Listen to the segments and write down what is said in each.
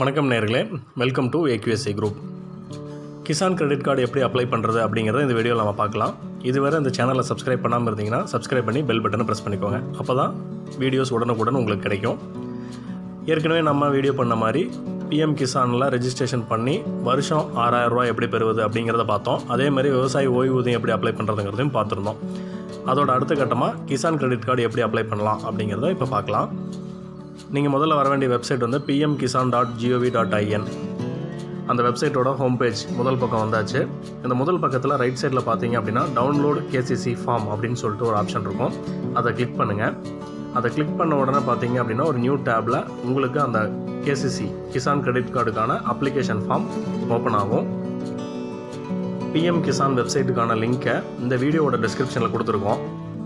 வணக்கம் நேர்களே. Welcome to AQSI group Kisan credit card எப்படி அப்ளை பண்ணுறது அப்படிங்கிறத இந்த வீடியோவில் நம்ம பார்க்கலாம். இதுவரை இந்த சேனலை சப்ஸ்கிரைப் பண்ணாமல் இருந்தீங்கன்னா சப்ஸ்கிரைப் பண்ணி பெல் பட்டனை ப்ரெஸ் பண்ணிக்கோங்க. அப்போ தான் வீடியோஸ் உடனுக்குடன் உங்களுக்கு கிடைக்கும். ஏற்கனவே நம்ம வீடியோ பண்ண மாதிரி பிஎம் கிசானில் ரெஜிஸ்ட்ரேஷன் பண்ணி வருஷம் ஆறாயிரம் ரூபாய் எப்படி பெறுவது அப்படிங்கிறத பார்த்தோம். அதே மாதிரி விவசாய ஓய்வூதியம் எப்படி அப்ளை பண்ணுறதுங்கிறதையும் பார்த்துருந்தோம். அதோட அடுத்த கட்டமாக கிசான் கிரெடிட் கார்டு எப்படி அப்ளை பண்ணலாம் அப்படிங்கிறத இப்போ பார்க்கலாம். நீங்கள் முதல்ல வர வேண்டிய வெப்சைட் வந்து PM Kisan dot G O V dot I N அந்த வெப்சைட்டோட ஹோம் பேஜ் முதல் பக்கம் வந்தாச்சு. இந்த முதல் பக்கத்தில் ரைட் சைடில் பார்த்தீங்க அப்படின்னா டவுன்லோட் கேசிசி ஃபார்ம் அப்படின்னு சொல்லிட்டு ஒரு ஆப்ஷன் இருக்கும். அதை கிளிக் பண்ணுங்கள் அதை கிளிக் பண்ண உடனே பார்த்தீங்க அப்படின்னா ஒரு நியூ டேப்பில் உங்களுக்கு அந்த கேசிசி கிசான் கிரெடிட் கார்டுக்கான அப்ளிகேஷன் ஃபார்ம் ஓப்பன் ஆகும். பிஎம் கிசான் வெப்சைட்டுக்கான லிங்க்கை இந்த வீடியோவோட டிஸ்கிரிப்ஷனில் கொடுத்துருக்கோம்.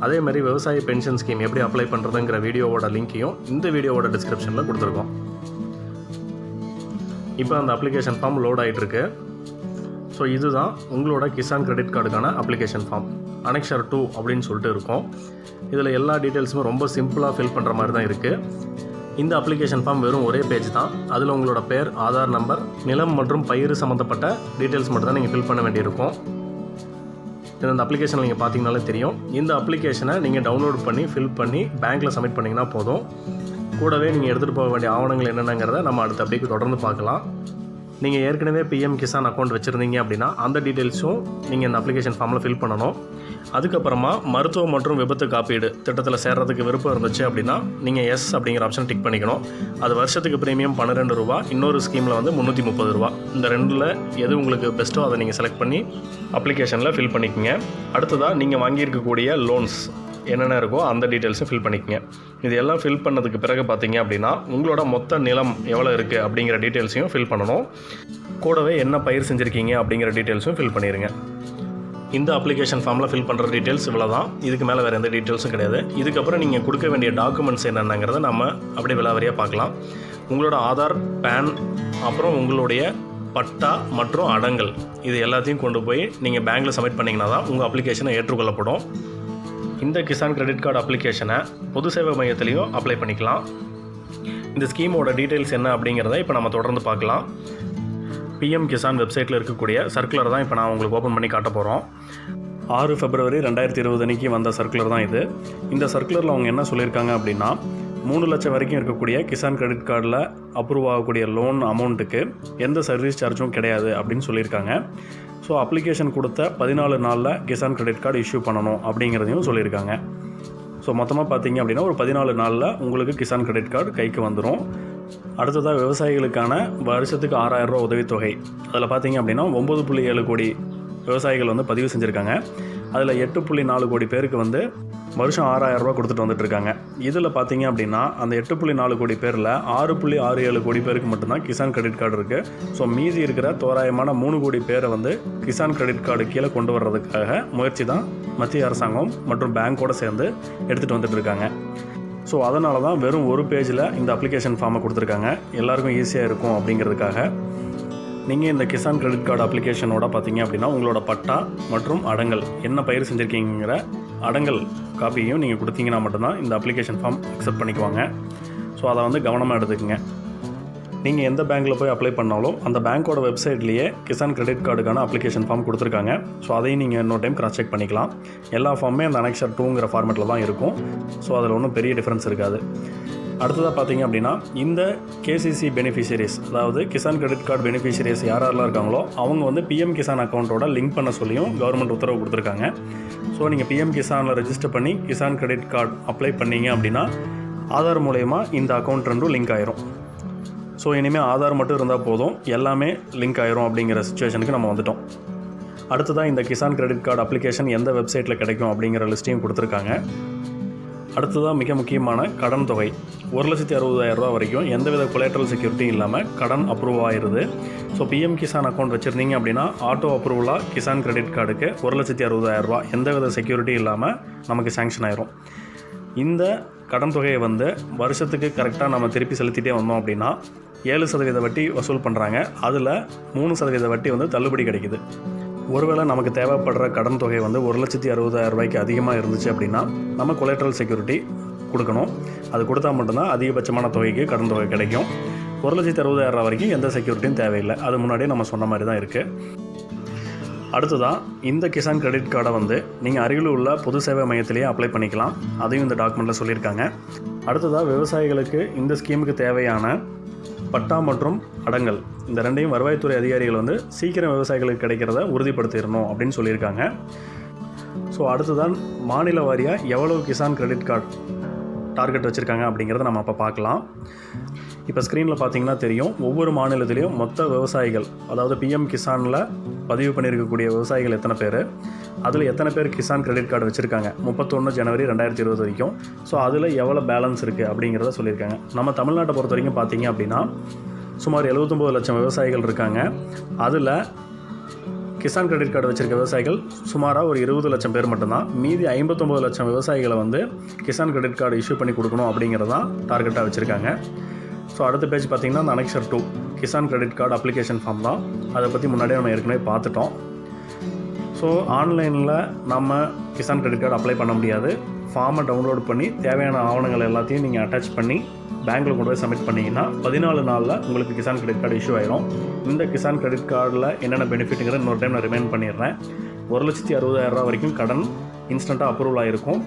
அதே மாதிரி விவசாய பென்ஷன் ஸ்கீம் எப்படி அப்ளை பண்ணுறதுங்கிற வீடியோவோட லிங்க்கையும் இந்த வீடியோவோட டிஸ்கிரிப்ஷனில் கொடுத்துருக்கோம். இப்போ அந்த அப்ளிகேஷன் ஃபார்ம் லோட் ஆகிட்டுருக்கு ஸோ இதுதான் உங்களோட கிசான் கிரெடிட் கார்டுக்கான அப்ளிகேஷன் ஃபார்ம் அனெக்ஷர் டூ அப்படின்னு சொல்லிட்டு இருக்கும். இதில் எல்லா டீட்டெயில்ஸுமே ரொம்ப சிம்பிளாக ஃபில் பண்ணுற மாதிரி தான் இருக்குது இந்த அப்ளிகேஷன் ஃபார்ம் வெறும் ஒரே பேஜ் தான். அதில் உங்களோட பேர் ஆதார் நம்பர் நிலம் மற்றும் பயிர் சம்மந்தப்பட்ட டீட்டெயில்ஸ் மட்டும் தான் நீங்கள் ஃபில் பண்ண வேண்டியிருக்கும். இது இந்த அப்ளிகேஷன் நீங்கள் பார்த்தீங்கனாலே தெரியும். இந்த அப்ளிகேஷனை நீங்கள் டவுன்லோட் பண்ணி ஃபில் பண்ணி பேங்க்கில் சப்மிட் பண்ணிங்கன்னா போதும். கூடவே நீங்கள் எடுத்துகிட்டு போக வேண்டிய ஆவணங்கள் என்னென்னங்கிறத நம்ம அடுத்த அப்படிக்கு தொடர்ந்து பார்க்கலாம். நீங்கள் ஏற்கனவே பிஎம் கிசான் அக்கௌண்ட் வச்சுருந்தீங்க அப்படின்னா அந்த டீட்டெயில்ஸும் நீங்கள் இந்த அப்ளிகேஷன் ஃபார்மில் ஃபில் பண்ணணும். அதுக்கப்புறமா மருத்துவம் மற்றும் விபத்து காப்பீடு திட்டத்தில் சேர்றதுக்கு விருப்பம் இருந்துச்சு அப்படின்னா நீங்கள் எஸ் அப்படிங்கிற ஆப்ஷன் டிக் பண்ணிக்கணும். அது வருஷத்துக்கு ப்ரீமியம் பன்னிரெண்டு ரூபா இன்னொரு ஸ்கீமில் வந்து முந்நூற்றி முப்பது ரூபா. இந்த ரெண்டில் எது உங்களுக்கு பெஸ்ட்டோ அதை நீங்கள் செலக்ட் பண்ணி அப்ளிகேஷனில் ஃபில் பண்ணிக்கோங்க. அடுத்ததாக நீங்கள் வாங்கியிருக்கக்கூடிய லோன்ஸ் என்னென்ன இருக்கோ அந்த டீட்டெயில்ஸும் ஃபில் பண்ணிக்கோங்க. இது எல்லாம் ஃபில் பண்ணதுக்கு பிறகு பார்த்தீங்க அப்படின்னா உங்களோட மொத்த நிலம் எவ்வளோ இருக்குது அப்படிங்கிற டீட்டெயில்ஸையும் ஃபில் பண்ணணும். கூடவே என்ன பயிர் செஞ்சுருக்கீங்க அப்படிங்கிற டீட்டெயில்ஸும் ஃபில் பண்ணிடுங்க இந்த அப்ளிகேஷன் ஃபார்மில் ஃபில் பண்ணுற டீட்டெயில்ஸ் இவ்வளோ தான் இதுக்கு மேலே வேறு எந்த டீட்டெயில்ஸும் கிடையாது. இதுக்கப்புறம் நீங்கள் கொடுக்க வேண்டிய டாக்குமெண்ட்ஸ் என்னென்னங்கிறத நம்ம அப்படியே விலாவரியாக பார்க்கலாம். உங்களோட ஆதார் பேன் அப்புறம் உங்களுடைய பட்டா மற்றும் அடங்கல். இது எல்லாத்தையும் கொண்டு போய் நீங்கள் பேங்க்கில் சப்மிட் பண்ணிங்கன்னா தான் உங்கள் அப்ளிகேஷனை ஏற்றுக்கொள்ளப்படும். இந்த கிசான் கிரெடிட் கார்டு அப்ளிகேஷனை பொது சேவை மையத்துலேயும் அப்ளை பண்ணிக்கலாம். இந்த ஸ்கீமோட டீட்டெயில்ஸ் என்ன அப்படிங்கிறத இப்போ நம்ம தொடர்ந்து பார்க்கலாம். பிஎம் கிசான் வெப்சைட்டில் இருக்கக்கூடிய சர்க்குலர் தான் இப்போ நான் உங்களுக்கு ஓப்பன் பண்ணி காட்ட போகிறோம் ஆறு ஃபெப்ரவரி ரெண்டாயிரத்தி இருபது அன்றைக்கி வந்த சர்க்குலர் தான் இது. இந்த சர்க்குலரில் அவங்க என்ன சொல்லியிருக்காங்க அப்படின்னா மூணு லட்சம் வரைக்கும் இருக்கக்கூடிய கிசான் கிரெடிட் கார்டில் அப்ரூவ் ஆகக்கூடிய லோன் அமௌண்ட்டுக்கு எந்த சர்வீஸ் சார்ஜும் கிடையாது அப்படின்னு சொல்லியிருக்காங்க. ஸோ அப்ளிகேஷன் கொடுத்த பதினாலு நாளில் கிசான் கிரெடிட் கார்டு இஷ்யூ பண்ணணும் அப்படிங்கிறதையும் சொல்லியிருக்காங்க. ஸோ மொத்தமாக பார்த்தீங்க அப்படின்னா ஒரு பதினாலு நாளில் உங்களுக்கு கிசான் கிரெடிட் கார்டு கைக்கு வந்துடும் அடுத்ததாக விவசாயிகளுக்கான வருஷத்துக்கு ஆறாயிரம் ரூபா உதவித்தொகை. அதில் பார்த்தீங்க அப்படின்னா ஒம்பது புள்ளி ஏழு கோடி விவசாயிகள் வந்து பதிவு செஞ்சுருக்காங்க. அதில் எட்டு புள்ளி நாலு கோடி பேருக்கு வந்து வருஷம் ஆறாயிரம் ரூபா கொடுத்துட்டு வந்துட்டுருக்காங்க. இதில் பார்த்தீங்க அப்படின்னா அந்த எட்டு புள்ளி நாலு கோடி பேரில் ஆறு புள்ளி ஆறு ஏழு கோடி பேருக்கு மட்டும்தான் கிசான் கிரெடிட் கார்டு இருக்குது ஸோ மீதி இருக்கிற தோராயமான மூணு கோடி பேரை வந்து கிசான் கிரெடிட் கார்டு கீழே கொண்டு வர்றதுக்காக முயற்சி தான் மத்திய அரசாங்கம் மற்றும் பேங்க்கோடு சேர்ந்து எடுத்துகிட்டு வந்துட்டு இருக்காங்க ஸோ அதனால தான் வெறும் ஒரு பேஜில் இந்த அப்ளிகேஷன் ஃபார்மை கொடுத்துருக்காங்க. எல்லாருக்கும் ஈஸியாக இருக்கும் அப்படிங்கிறதுக்காக. நீங்கள் இந்த கிசான் கிரெடிட் கார்டு அப்ளிகேஷனோட பார்த்தீங்க அப்படின்னா உங்களோட பட்டா மற்றும் அடங்கல் என்ன பயிர் செஞ்சுருக்கீங்கிற அடங்கல் காப்பியையும் நீங்கள் கொடுத்தீங்கன்னா மட்டும்தான் இந்த அப்ளிகேஷன் ஃபார்ம் அக்செப்ட் பண்ணிக்குவாங்க. ஸோ அதை வந்து கவனமாக எடுத்துக்கங்க. நீங்கள் எந்த பேங்க்கில் போய் அப்ளை பண்ணாலும் அந்த பேங்க்கோட வெப்சைட்லேயே கிசான் கிரெடிட் கார்டுக்கான அப்ளிகேஷன் ஃபார்ம் கொடுத்துருக்காங்க. ஸோ அதையும் நீங்கள் இன்னொரு டைம் கிராஸ் செக் பண்ணிக்கலாம். எல்லா ஃபார்மே அந்த அனெக்ஷர் டூங்கிற ஃபார்மேட்டில் தான் இருக்கும். ஸோ அதில் ஒன்றும் பெரிய டிஃப்ரென்ஸ் இருக்காது. அடுத்ததாக பார்த்தீங்க அப்படின்னா இந்த கேசிசி பெனிஃபிஷியரிஸ் அதாவது கிசான் கிரெடிட் கார்டு பெனிஃபிஷியரிஸ் யார் யாரெல்லாம் இருக்காங்களோ அவங்க வந்து பிஎம் கிசான் அக்கௌண்ட்டோட லிங்க் பண்ண சொல்லியும் கவர்மெண்ட் உத்தரவு கொடுத்துருக்காங்க. ஸோ நீங்கள் பிஎம் கிசானில் ரெஜிஸ்டர் பண்ணி கிசான் கிரெடிட் கார்டு அப்ளை பண்ணீங்க அப்படின்னா ஆதார் மூலயமா இந்த அக்கௌண்ட் ரெண்டும் லிங்க் ஆயிரும். ஸோ இனிமேல் ஆதார் மட்டும் இருந்தால் போதும். எல்லாமே லிங்க் ஆயிரும் அப்படிங்கிற சுச்சுவேஷனுக்கு நம்ம வந்துட்டோம். அடுத்ததாக இந்த கிசான் கிரெடிட் கார்டு அப்ளிகேஷன் எந்த வெப்சைட்டில் கிடைக்கும் அப்படிங்கிற லிஸ்ட்டையும் கொடுத்துருக்காங்க. அடுத்ததாக மிக முக்கியமான கடன் தொகை. ஒரு லட்சத்தி அறுபதாயிரம் ரூபா வரைக்கும் எந்தவித கொலேட்ரல் செக்யூரிட்டியும் இல்லாமல் கடன் அப்ரூவ் ஆயிடுது ஸோ பிஎம் கிசான் அக்கௌண்ட் வச்சுருந்தீங்க அப்படின்னா ஆட்டோ அப்ரூவலாக கிசான் கிரெடிட் கார்டுக்கு ஒரு லட்சத்தி அறுபதாயிரம் ரூபா எந்தவித செக்யூரிட்டி இல்லாமல் நமக்கு சேங்ஷன் ஆயிரும். இந்த கடன் தொகையை வந்து வருஷத்துக்கு கரெக்டாக நம்ம திருப்பி செலுத்திட்டே வந்தோம் அப்படின்னா ஏழு சதவீத வட்டி வசூல் பண்ணுறாங்க அதில் மூணு சதவீத வட்டி வந்து தள்ளுபடி கிடைக்குது. ஒருவேளை நமக்கு தேவைப்படுற கடன் தொகை வந்து ஒரு லட்சத்தி அறுபதாயிரம் ரூபாய்க்கு அதிகமாக இருந்துச்சு அப்படின்னா நம்ம கொலேட்ரல் செக்யூரிட்டி கொடுக்கணும். அது கொடுத்தா மட்டும்தான் அதிகபட்சமான தொகைக்கு கடன் தொகை கிடைக்கும். ஒரு லட்சத்தி அறுபதாயிரம் வரைக்கும் எந்த செக்யூரிட்டியும் தேவையில்லை. அது முன்னாடியே நம்ம சொன்ன மாதிரி தான் இருக்குது அடுத்ததாக இந்த கிசான் கிரெடிட் கார்டை வந்து நீங்கள் அருகில் உள்ள பொது சேவை மையத்திலேயே அப்ளை பண்ணிக்கலாம். அதையும் இந்த டாக்குமெண்ட்டில் சொல்லியிருக்காங்க. அடுத்ததாக விவசாயிகளுக்கு இந்த ஸ்கீமுக்கு தேவையான பட்டா மற்றும் அடங்கல். இந்த ரெண்டையும் வருவாய்த்துறை அதிகாரிகள் வந்து சீக்கிரம் விவசாயிகளுக்கு கிடைக்கிறத உறுதிப்படுத்திடணும் அப்படின்னு சொல்லியிருக்காங்க. ஸோ அடுத்துதான் மாநில வாரியாக எவ்வளவு கிசான் கிரெடிட் கார்டு டார்கெட் வச்சுருக்காங்க அப்படிங்கிறத நம்ம அப்போ பார்க்கலாம். இப்போ ஸ்க்ரீனில் பார்த்தீங்கன்னா தெரியும். ஒவ்வொரு மாநிலத்திலையும் மொத்த விவசாயிகள் அதாவது பிஎம் கிசானில் பதிவு பண்ணியிருக்கக்கூடிய விவசாயிகள் எத்தனை பேர்? அதில் எத்தனை பேர் கிசான் கிரெடிட் கார்டு வச்சுருக்காங்க? முப்பத்தொன்று ஜனவரி ரெண்டாயிரத்தி இருபது வரைக்கும். ஸோ அதில் எவ்வளோ பேலன்ஸ் இருக்குது அப்படிங்கிறத சொல்லியிருக்காங்க. நம்ம தமிழ்நாட்டை பொறுத்த வரைக்கும் பார்த்தீங்க அப்படின்னா சுமார் 79 லட்சம் விவசாயிகள் இருக்காங்க. அதில் கிசான் கிரெடிட் கார்டு வச்சுருக்க விவசாயிகள் சுமாராக ஒரு இருபது லட்சம் பேர் மட்டும்தான். மீதி ஐம்பத்தொம்பது லட்சம் விவசாயிகளை வந்து கிசான் கிரெடிட் கார்டு இஷ்யூ பண்ணி கொடுக்கணும் அப்படிங்கிறதான் டார்கெட்டாக வச்சுருக்காங்க. ஸோ அடுத்த பேஜ் பார்த்தீங்கன்னா அந்த annexure two Kisan credit card application form தான். அதை பற்றி முன்னாடியே நம்ம ஏற்கனவே பார்த்துட்டோம். ஸோ ஆன்லைனில் நம்ம கிசான் கிரெடிட் கார்டு அப்ளை பண்ண முடியாது. ஃபார்மை டவுன்லோட் பண்ணி தேவையான ஆவணங்கள் எல்லாத்தையும் நீங்கள் அட்டாச் பண்ணி பேங்க்கில் கொண்டு போய் சப்மிட் பண்ணிங்கன்னா பதினாலு நாளில் உங்களுக்கு கிசான் கிரெடிட் கார்டு இஷ்யூ ஆயிரும். இந்த கிசான் கிரெடிட் கார்டில் என்னென்ன பெனிஃபிட்டுங்கிற இன்னொரு டைம் நான் ரிமைண்ட் பண்ணிடுறேன். ஒரு லட்சத்தி அறுபதாயிரம் ரூபா வரைக்கும் கடன் இன்ஸ்டண்ட்டாக அப்ரூவல் ஆகிருக்கும்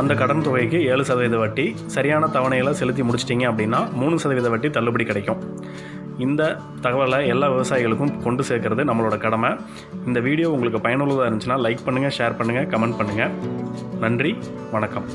அந்த கடன் தொகைக்கு ஏழு சதவீத வட்டி சரியான தவணையில் செலுத்தி முடிச்சிட்டிங்க அப்படின்னா மூணு சதவீத வட்டி தள்ளுபடி கிடைக்கும். இந்த தகவலை எல்லா விவசாயிகளுக்கும் கொண்டு சேர்க்கறது நம்மளோட கடமை. இந்த வீடியோ உங்களுக்கு பயனுள்ளதாக இருந்துச்சுன்னா லைக் பண்ணுங்கள் ஷேர் பண்ணுங்கள் கமெண்ட் பண்ணுங்கள் நன்றி வணக்கம்.